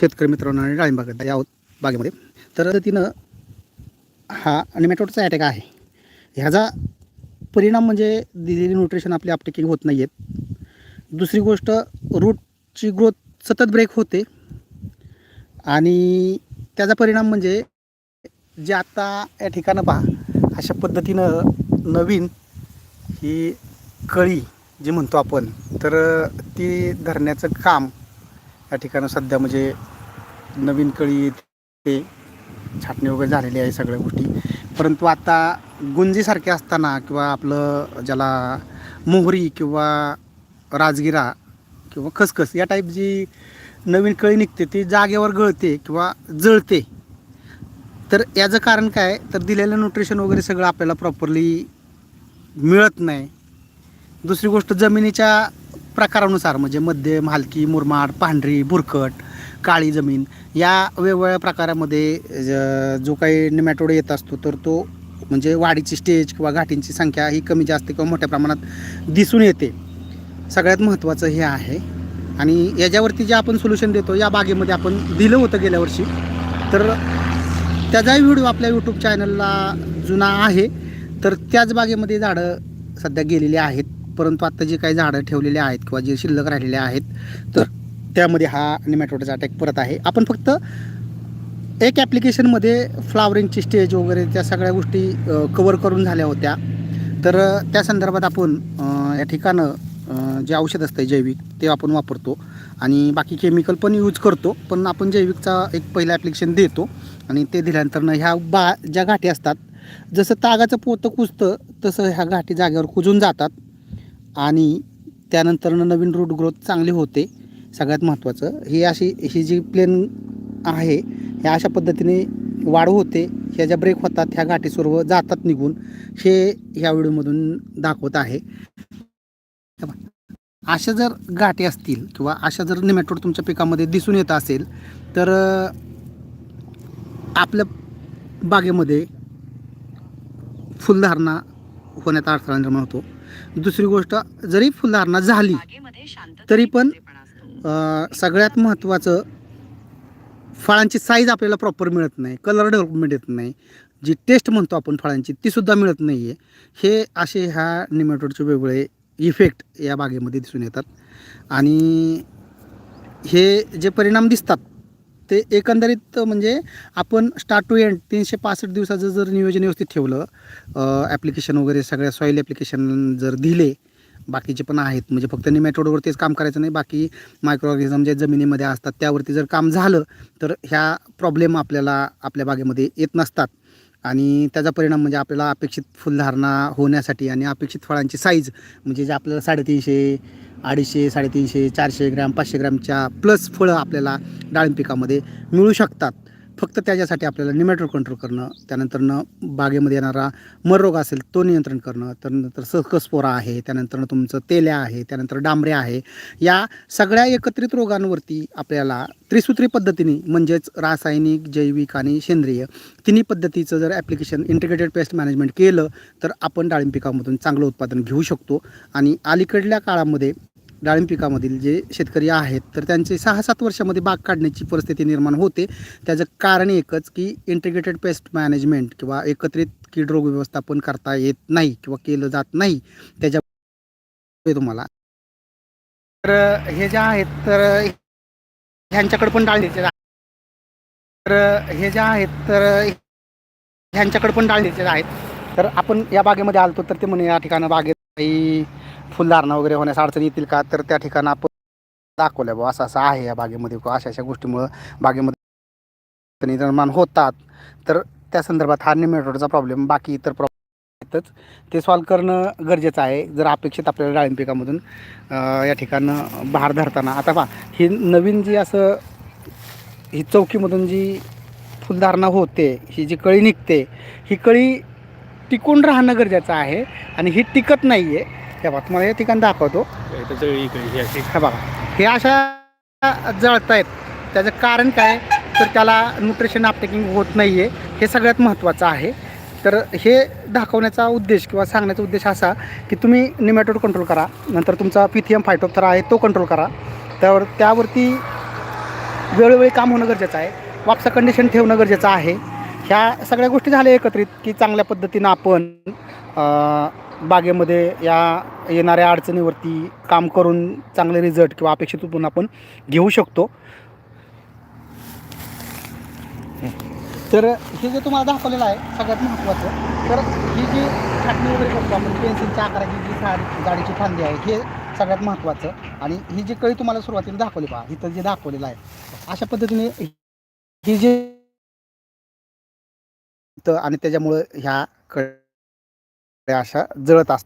शेतकरी मित्रांनो आणि डाळिंबागत या बागेमध्ये. तर तिनं हा निमॅटोडचा अटॅक आहे. ह्याचा परिणाम म्हणजे दिलेली न्यूट्रिशन आपली अपटेकिंग होत नाही आहेत दुसरी गोष्ट रूटची ग्रोथ सतत ब्रेक होते. आणि त्याचा परिणाम म्हणजे जे आता या ठिकाणं पहा अशा पद्धतीनं नवीन ही कळी जी म्हणतो आपण तर ती धरण्याचं काम या ठिकाणं सध्या म्हणजे नवीन कळी ते छाटणी वगैरे झालेली आहे सगळ्या गोष्टी. परंतु आता गुंजीसारखे असताना किंवा आपलं ज्याला मोहरी किंवा राजगिरा किंवा खसखस या टाईप जी नवीन कळी निघते ती जागेवर गळते किंवा जळते. तर याचं कारण काय? तर दिलेलं न्यूट्रिशन वगैरे सगळं आपल्याला प्रॉपरली मिळत नाही. दुसरी गोष्ट जमिनीच्या प्रकारानुसार म्हणजे मध्यम हलकी मुरमाड पांढरी भुरकट काळी जमीन या वेगवेगळ्या प्रकारामध्ये ज- जो काही निमॅटोड येत असतो तर तो म्हणजे वाढीची स्टेज किंवा घाटींची संख्या ही कमी जास्त किंवा मोठ्या प्रमाणात दिसून येते. सगळ्यात महत्त्वाचं हे आहे. आणि याच्यावरती जे आपण सोल्युशन देतो या बागेमध्ये आपण दिलं होतं गेल्या वर्षी. तर त्याचाही व्हिडिओ आपल्या यूट्यूब चॅनलला जुना आहे. तर त्याच बागेमध्ये झाडं सध्या गेलेली आहेत. परंतु आत्ता जे काही झाडं ठेवलेले आहेत किंवा जे शिल्लक राहिलेले आहेत तर त्यामध्ये हा निमॅटोडचा अटॅक परत आहे. आपण फक्त एक ॲप्लिकेशनमध्ये फ्लावरिंगची स्टेज वगैरे त्या सगळ्या गोष्टी कवर करून झाल्या होत्या. तर त्या संदर्भात आपण या ठिकाणं जे औषध असतं जैविक ते आपण वापरतो. आणि बाकी केमिकल पण यूज करतो पण आपण जैविकचा एक पहिलं ॲप्लिकेशन देतो. आणि ते दिल्यानंतर ह्या बा ज्या गाठी असतात जसं तागाचं पोतं कुजतं तसं ह्या गाठी जागेवर कुजून जातात. आणि त्यानंतर नवीन रूट ग्रोथ चांगली होते. सगळ्यात महत्त्वाचं ही अशी ही जी प्लेन आहे ह्या अशा पद्धतीने वाढ होते. ह्या ज्या ब्रेक होतात ह्या गाठी सर्व जातात निघून. हे ह्या व्हिडिओमधून दाखवत आहे. अशा जर गाठी असतील किंवा अशा जर निमॅटोड तुमच्या पिकामध्ये दिसून येत असेल तर आपल्या बागेमध्ये फुलधारणा होण्याचा अडथळा निर्माण होतो. दुसरी गोष्ट जरी फुलधारणा झाली तरी पण सगळ्यात महत्त्वाचं फळांची साईज आपल्याला प्रॉपर मिळत नाही कलर डेव्हलपमेंट येत नाही. जी टेस्ट म्हणतो आपण फळांची तीसुद्धा मिळत नाही आहे हे असे ह्या निमॅटोडचे वेगवेगळे इफेक्ट या बागेमध्ये दिसून येतात. आणि हे जे परिणाम दिसतात ते एकंदरीत म्हणजे आपण स्टार्ट टू एंड तीनशे पासष्ट दिवसाचं जर नियोजन व्यवस्थित ठेवलं ॲप्लिकेशन वगैरे सगळ्या सॉईल ॲप्लिकेशन जर दिले बाकीचे पण आहेत. म्हणजे फक्त निमॅटोडवरतीच काम करायचं नाही बाकी मायक्रो ऑर्गॅनिझम जे जमिनीमध्ये असतात त्यावरती जर काम झालं तर ह्या प्रॉब्लेम आपल्याला आपल्या बागेमध्ये येत नसतात. आणि त्याचा परिणाम म्हणजे आपल्याला अपेक्षित फुलधारणा होण्यासाठी आणि अपेक्षित फळांची साईज म्हणजे जे आपल्याला साडेतीनशे अडीचशे साडेतीनशे चारशे ग्रॅम पाचशे ग्रॅमच्या प्लस फळं आपल्याला डाळिंब पिकामध्ये मिळू शकतात. फक्त त्याच्यासाठी आपल्याला निमॅटोड कंट्रोल करणं त्यानंतरनं बागेमध्ये येणारा मररोग असेल तो नियंत्रण करणं त्यानंतर सहकस्पोरा आहे त्यानंतर तुमचं तेल्या आहे त्यानंतर डांबरे आहे या सगळ्या एकत्रित रोगांवरती आपल्याला त्रिसूत्री पद्धतीने म्हणजेच रासायनिक जैविक आणि सेंद्रिय तिन्ही पद्धतीचं जर ॲप्लिकेशन इंटिग्रेटेड पेस्ट मॅनेजमेंट केलं तर आपण डाळिंब पिकामधून चांगलं उत्पादन घेऊ शकतो. आणि अलीकडल्या काळामध्ये डाळिंब पिकामधील जे शेतकरी आहेत तर त्यांचे सहा सात वर्षामध्ये बाग काढण्याची परिस्थिती निर्माण होते. त्याचं कारण एकच की इंटिग्रेटेड पेस्ट मॅनेजमेंट किंवा एकत्रित कीड रोग व्यवस्थापन करता येत नाही किंवा केलं जात नाही. त्याच्या तुम्हाला. तर हे जे आहेत तर ह्यांच्याकडे पण डाळीचे तर हे जे आहेत तर ह्यांच्याकडे पण डाळीचे आहेत. तर आपण या बागेमध्ये आलतो तर ते म्हणे या ठिकाणं बागेत काही फुलधारणा वगैरे होण्यास अडचणी येतील का? तर त्या ठिकाणं आपण दाखवल्या बुवा असं असं आहे या बागेमध्ये किंवा अशा अशा गोष्टीमुळं बागेमध्ये अडचणी निर्माण होतात. तर त्या संदर्भात हा निमेटोडचा प्रॉब्लेम बाकी इतर प्रॉब्लेम येतच ते सॉल्व करणं गरजेचं आहे. जर अपेक्षित आपल्याला डाळिंब पिकामधून या ठिकाणं बाहेर धरताना. आता पहा ही नवीन जी असं ही चौकीमधून जी फुलधारणा होते ही जी कळी निघते ही कळी टिकून राहणं गरजेचं आहे. आणि ही टिकत नाही आहे हे बघा तुम्हाला हे ठिकाण दाखवतो. हे बघा. हे अशा जळत आहेत त्याचं कारण काय? तर त्याला न्यूट्रिशन अपटेकिंग होत नाही आहे हे सगळ्यात महत्त्वाचं आहे. तर हे दाखवण्याचा उद्देश किंवा सांगण्याचा उद्देश असा की तुम्ही निमॅटोड कंट्रोल करा. नंतर तुमचा पिथियम फायटोप्थरा आहे तो कंट्रोल करा. त्यावर त्यावरती वेळोवेळी काम होणं गरजेचं आहे. वाक्सा कंडिशन ठेवणं गरजेचं आहे. ह्या सगळ्या गोष्टी झाल्या एकत्रित की चांगल्या पद्धतीनं आपण बागेमध्ये या येणाऱ्या अडचणीवरती काम करून चांगले रिझल्ट किंवा अपेक्षित आपण घेऊ शकतो. तर हे जे तुम्हाला दाखवलेलं आहे सगळ्यात महत्त्वाचं तर ही जी छाटणी वगैरे करतो आपण पेन्सिलच्या आकाराची जी झाड जाडीची फांदी आहे हे सगळ्यात महत्त्वाचं आणि ही जी कळी तुम्हाला सुरुवातीला दाखवली पहा इथं जे दाखवलेलं आहे अशा पद्धतीने ही जी आणि त्याच्यामुळं ह्या कळ्या अशा जळत असतात.